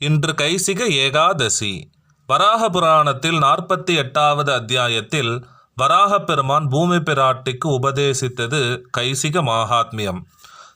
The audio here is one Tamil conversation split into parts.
இன்று கைசிக ஏகாதசி. வராக புராணத்தில் நாற்பத்தி எட்டாவது அத்தியாயத்தில் வராக பெருமான் பூமி பிராட்டிக்கு உபதேசித்தது கைசிக மகாத்மியம்.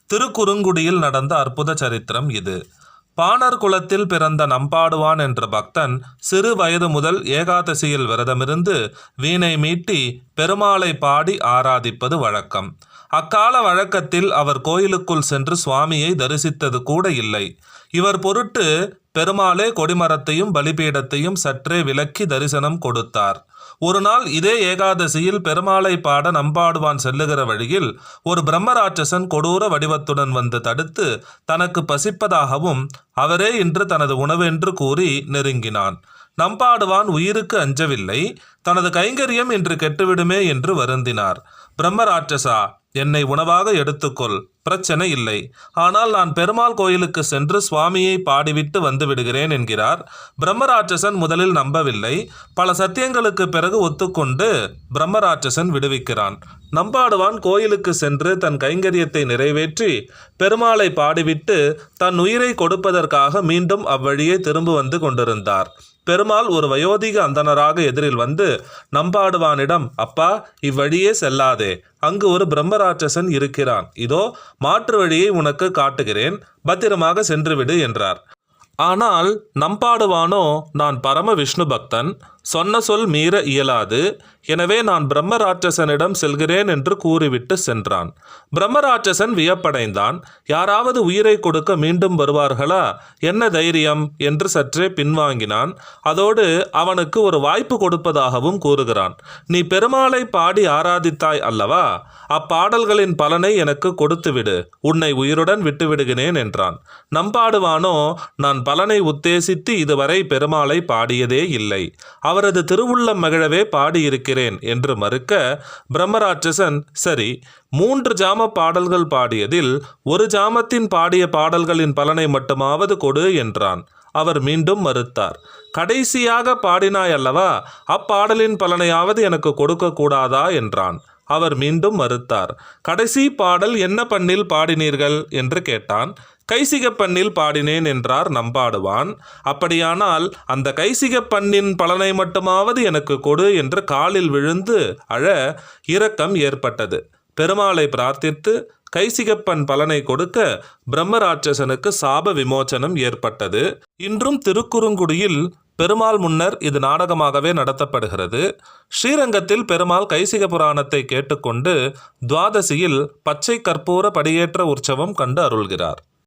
திருக்குறுங்குடியில் நடந்த அற்புத சரித்திரம் இது. பாணர் குலத்தில் பிறந்த நம்பாடுவான் என்ற பக்தன் சிறு வயது முதல் ஏகாதசியில் விரதமிருந்து வீணை மீட்டி பெருமாளை பாடி ஆராதிப்பது வழக்கம். அக்கால வழக்கத்தில் அவர் கோயிலுக்குள் சென்று சுவாமியை தரிசித்தது கூட இல்லை. இவர் பொருட்டு பெருமாளே கொடிமரத்தையும் பலிபீடத்தையும் சற்றே விலக்கி தரிசனம் கொடுத்தார். ஒரு நாள் இதே ஏகாதசியில் பெருமாளை பாட நம்பாடுவான் செல்லுகிற வழியில் ஒரு பிரம்மராட்சசன் கொடூர வடிவத்துடன் வந்து தடுத்து தனக்கு பசிப்பதாகவும் அவரே இன்று தனது உணவென்று கூறி நெருங்கினான். நம்பாடுவான் உயிருக்கு அஞ்சவில்லை. தனது கைங்கரியம் இன்று கெட்டுவிடுமே என்று வருந்தினார். பிரம்மராட்சசா என்னை உணவாக எடுத்துக்கொள் பிரச்சனை இல்லை. ஆனால் நான் பெருமாள் கோயிலுக்கு சென்று சுவாமியை பாடிவிட்டு வந்து விடுகிறேன் என்கிறார். பிரம்மராட்சசன் முதலில் நம்பவில்லை. பல சத்தியங்களுக்கு பிறகு ஒத்துக்கொண்டு பிரம்மராட்சசன் விடுவிக்கிறான். நம்பாடுவான் கோயிலுக்கு சென்று தன் கைங்கரியத்தை நிறைவேற்றி பெருமாளை பாடிவிட்டு தன் உயிரை கொடுப்பதற்காக மீண்டும் அவ்வழியே திரும்ப வந்து கொண்டிருந்தார். பெருமாள் ஒரு வயோதிக அந்தனராக எதிரில் வந்து நம்பாடுவானிடம் அப்பா இவ்வழியே செல்லாதே. அங்கு ஒரு பிரம்மராட்சசன் இருக்கிறான். இதோ மாற்று வழியை உனக்கு காட்டுகிறேன். பத்திரமாக சென்றுவிடு என்றார். ஆனால் நம்பாடுவானோ? நான் பரம விஷ்ணு பக்தன். சொன்ன சொல் மீற இயலாது. எனவே நான் பிரம்மராட்சசனிடம் செல்கிறேன் என்று கூறிவிட்டு சென்றான். பிரம்மராட்சசன் வியப்படைந்தான். யாராவது உயிரை கொடுக்க மீண்டும் வருவார்களா? என்ன தைரியம்? என்று சற்றே பின்வாங்கினான். அதோடு அவனுக்கு ஒரு வாய்ப்பு கொடுப்பதாகவும் கூறுகிறான். நீ பெருமாளை பாடி ஆராதித்தாய் அல்லவா? அப்பாடல்களின் பலனை எனக்கு கொடுத்துவிடு. உன்னை உயிருடன் விட்டுவிடுகிறேன் என்றான். நம்பாடுவானோ? நான் பலனை உத்தேசித்து இதுவரை பெருமாளை பாடியதே இல்லை. அவரது திருவுள்ளம் மகிழவே பாடியிருக்கிறேன் என்று மறுக்க பிரம்மராட்சசன் சரி மூன்று ஜாம பாடல்கள் பாடியதில் ஒரு ஜாமத்தின் பாடிய பாடல்களின் பலனை மட்டுமாவது கொடு என்றான். அவர் மீண்டும் மறுத்தார். கடைசியாக பாடினாய் அல்லவா? அப்பாடலின் பலனையாவது எனக்கு கொடுக்க கூடாதா என்றான். அவர் மீண்டும் மறுத்தார். கடைசி பாடல் என்ன பண்ணில் பாடினீர்கள்? என்று கேட்டான். கைசிகப்பண்ணில் பாடினேன் என்றார் நம்பாடுவான். அப்படியானால் அந்த கைசிகப்பண்ணின் பலனை மட்டுமாவது எனக்கு கொடு என்று காலில் விழுந்து அழ இரக்கம் ஏற்பட்டது. பெருமாளை பிரார்த்தித்து கைசிகப்பன் பலனை கொடுக்க பிரம்மராட்சசனுக்கு சாப விமோச்சனம் ஏற்பட்டது. இன்றும் திருக்குறுங்குடியில் பெருமாள் முன்னர் இது நாடகமாகவே நடத்தப்படுகிறது. ஸ்ரீரங்கத்தில் பெருமாள் கைசிக புராணத்தை கேட்டுக்கொண்டு துவாதசியில் பச்சை கற்பூர படியேற்ற உற்சவம் கண்டு அருள்கிறார்.